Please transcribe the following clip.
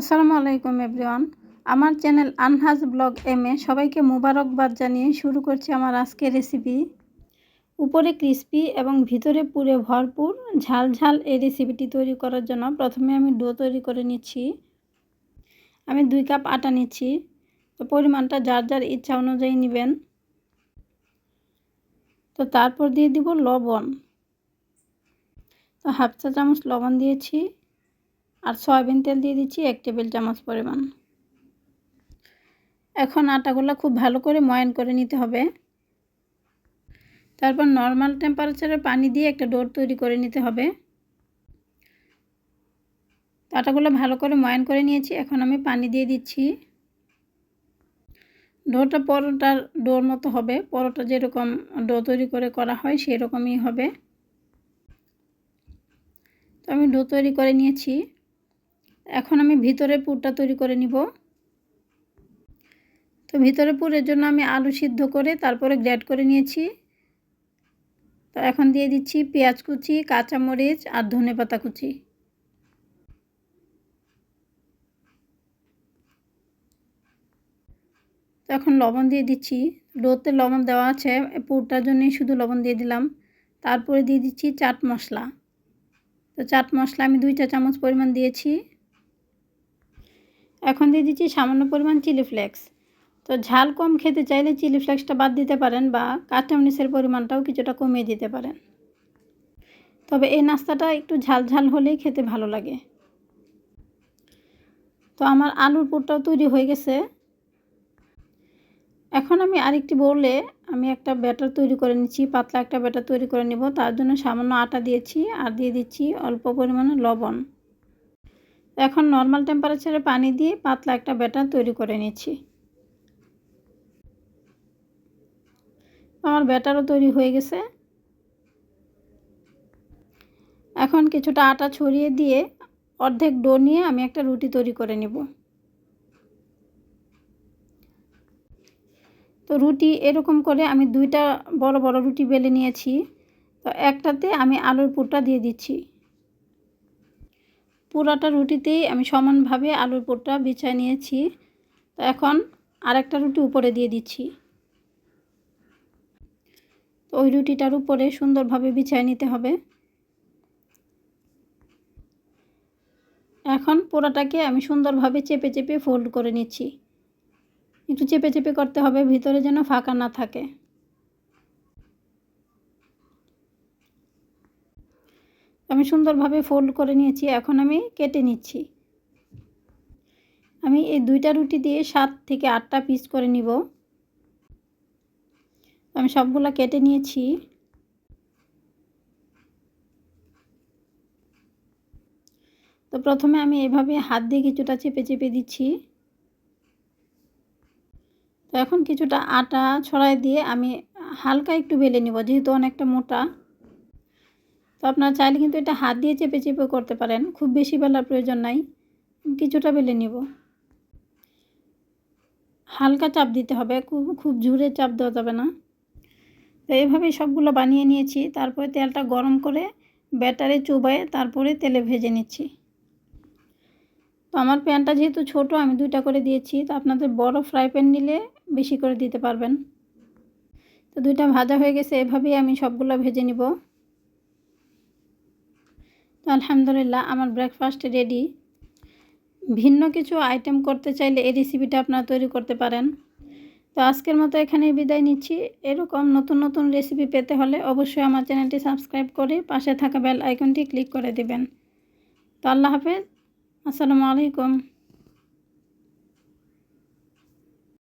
আসসালামু আলাইকুম এভরিওয়ান। আমার চ্যানেল আনহাজ ব্লগ এম এ সবাইকে মুবারকবাদ জানিয়ে শুরু করছি আমার আজকের রেসিপি উপরে ক্রিস্পি এবং ভিতরে পুরে ভরপুর ঝাল ঝাল এই রেসিপিটি তৈরি করার জন্য প্রথমে আমি ডো তৈরি করে নিচ্ছি। আমি দুই কাপ আটা নিচ্ছি। তো পরিমাণটা যার যার ইচ্ছা অনুযায়ী নেবেন। তো তারপর দিয়ে দিব লবণ। তো হাফ চা চামচ লবণ দিয়েছি। আর সয়াবিন তেল দিয়ে দিচ্ছি এক টেবিল চামচ পরিমাণ। এখন আটাগুলো খুব ভালো করে ময়ান করে নিতে হবে। তারপর নর্মাল টেম্পারেচারে পানি দিয়ে একটা ডোর তৈরি করে নিতে হবে। আটাগুলো ভালো করে ময়ান করে নিয়েছি, এখন আমি পানি দিয়ে দিচ্ছি। ডোটা পরোটার ডোর মতো হবে, পরোটা যেরকম ডো তৈরি করে করা হয় সেরকমই হবে। তো আমি ডো তৈরি করে নিয়েছি। এখন আমি ভিতরে পুরটা তৈরি করে নিব। তো ভিতরে পুরের জন্য আমি আলু সিদ্ধ করে তারপরে গ্রেড করে নিয়েছি। তো এখন দিয়ে দিচ্ছি পেঁয়াজ কুচি, কাঁচামরিচ আর ধনে পাতা কুচি। তো এখন লবণ দিয়ে দিচ্ছি। ডোতে লবণ দেওয়া আছে পুরটার জন্যই শুধু লবণ দিয়ে দিলাম। তারপরে দিয়ে দিচ্ছি চাট মশলা। তো চাট মশলা আমি দুইটা চামচ পরিমাণ দিয়েছি। এখন দিয়ে দিচ্ছি সামান্য পরিমাণ চিলি ফ্লেক্স। তো ঝাল কম খেতে চাইলে চিলি ফ্লেক্সটা বাদ দিতে পারেন বা কাঁচামরিচের পরিমাণটাও কিছুটা কমিয়ে দিতে পারেন। তবে এই নাস্তাটা একটু ঝাল ঝাল হলেই খেতে ভালো লাগে। তো আমার আলুর পুরটাও তৈরি হয়ে গেছে। এখন আমি আরেকটি বললে আমি একটা ব্যাটার তৈরি করে নিচ্ছি, পাতলা একটা ব্যাটার তৈরি করে নিব। তার জন্য সামান্য আটা দিয়েছি আর দিয়ে দিচ্ছি অল্প পরিমাণে লবণ। এখন নর্মাল টেম্পারেচারে পানি দিয়ে পাতলা একটা ব্যাটার তৈরি করে নিচ্ছি। আমার ব্যাটারও তৈরি হয়ে গেছে। এখন কিছুটা আটা ছড়িয়ে দিয়ে অর্ধেক ডো নিয়ে আমি একটা রুটি তৈরি করে নেব। তো রুটি এরকম করে আমি দুইটা বড় বড় রুটি বেলে নিয়েছি। তো একটাতে আমি আলুর পুরটা দিয়ে দিচ্ছি। পুরাটা রুটিতেই আমি সমানভাবে আলুর পুরটা বিছায় নিয়েছি। তো এখন আরেকটা রুটি উপরে দিয়ে দিচ্ছি। তো ওই রুটিটার উপরে সুন্দরভাবে বিছায় নিতে হবে। এখন পোড়াটাকে আমি সুন্দরভাবে চেপে চেপে ফোল্ড করে নিচ্ছি। একটু চেপে চেপে করতে হবে, ভিতরে যেন ফাঁকা না থাকে। আমি সুন্দরভাবে ফোল্ড করে নিয়েছি, এখন আমি কেটে নিচ্ছি। আমি এই দুইটা রুটি দিয়ে সাত থেকে আটটা পিস করে নিব। আমি সবগুলো কেটে নিয়েছি। তো প্রথমে আমি এভাবে হাত দিয়ে কিছুটা চেপে চেপে দিচ্ছি। তো এখন কিছুটা আটা ছড়াই দিয়ে আমি হালকা একটু বেলে নিব, যেহেতু অনেকটা মোটা। তো আপনারা চাইলে কিন্তু এটা হাত দিয়ে চেপে চেপে করতে পারেন। খুব বেশি বেলার প্রয়োজন নাই। কিছুটা বেলে নিব। হালকা চাপ দিতে হবে। খুব খুব জোরে চাপ দেওয়া যাবে না। তো এইভাবেই সবগুলো বানিয়ে নিয়েছি। তারপরে তেলটা গরম করে ব্যাটারে চুবায়ে তারপরে তেলে ভেজে নিচ্ছি। তো আমার প্যানটা যেহেতু ছোট, আমি দুইটা করে দিয়েছি। তো আপনাদের বড় ফ্রাই প্যান নিলে বেশি করে দিতে পারবেন। তো দুইটা ভাজা হয়ে গেছে। এভাবেই আমি সবগুলো ভেজে নিব। তো আলহামদুলিল্লাহ, আমার ব্রেকফাস্ট রেডি ভিন্ন কিছু আইটেম করতে চাইলে এই রেসিপিটা আপনারা তৈরি করতে পারেন। তো আজকের মতো এখানে বিদায় নিচ্ছি। এরকম নতুন নতুন রেসিপি পেতে হলে অবশ্যই আমার চ্যানেলটি সাবস্ক্রাইব করে পাশে থাকা বেল আইকনটি ক্লিক করে দেবেন। তো আল্লাহ হাফেজ। আসসালামু আলাইকুম।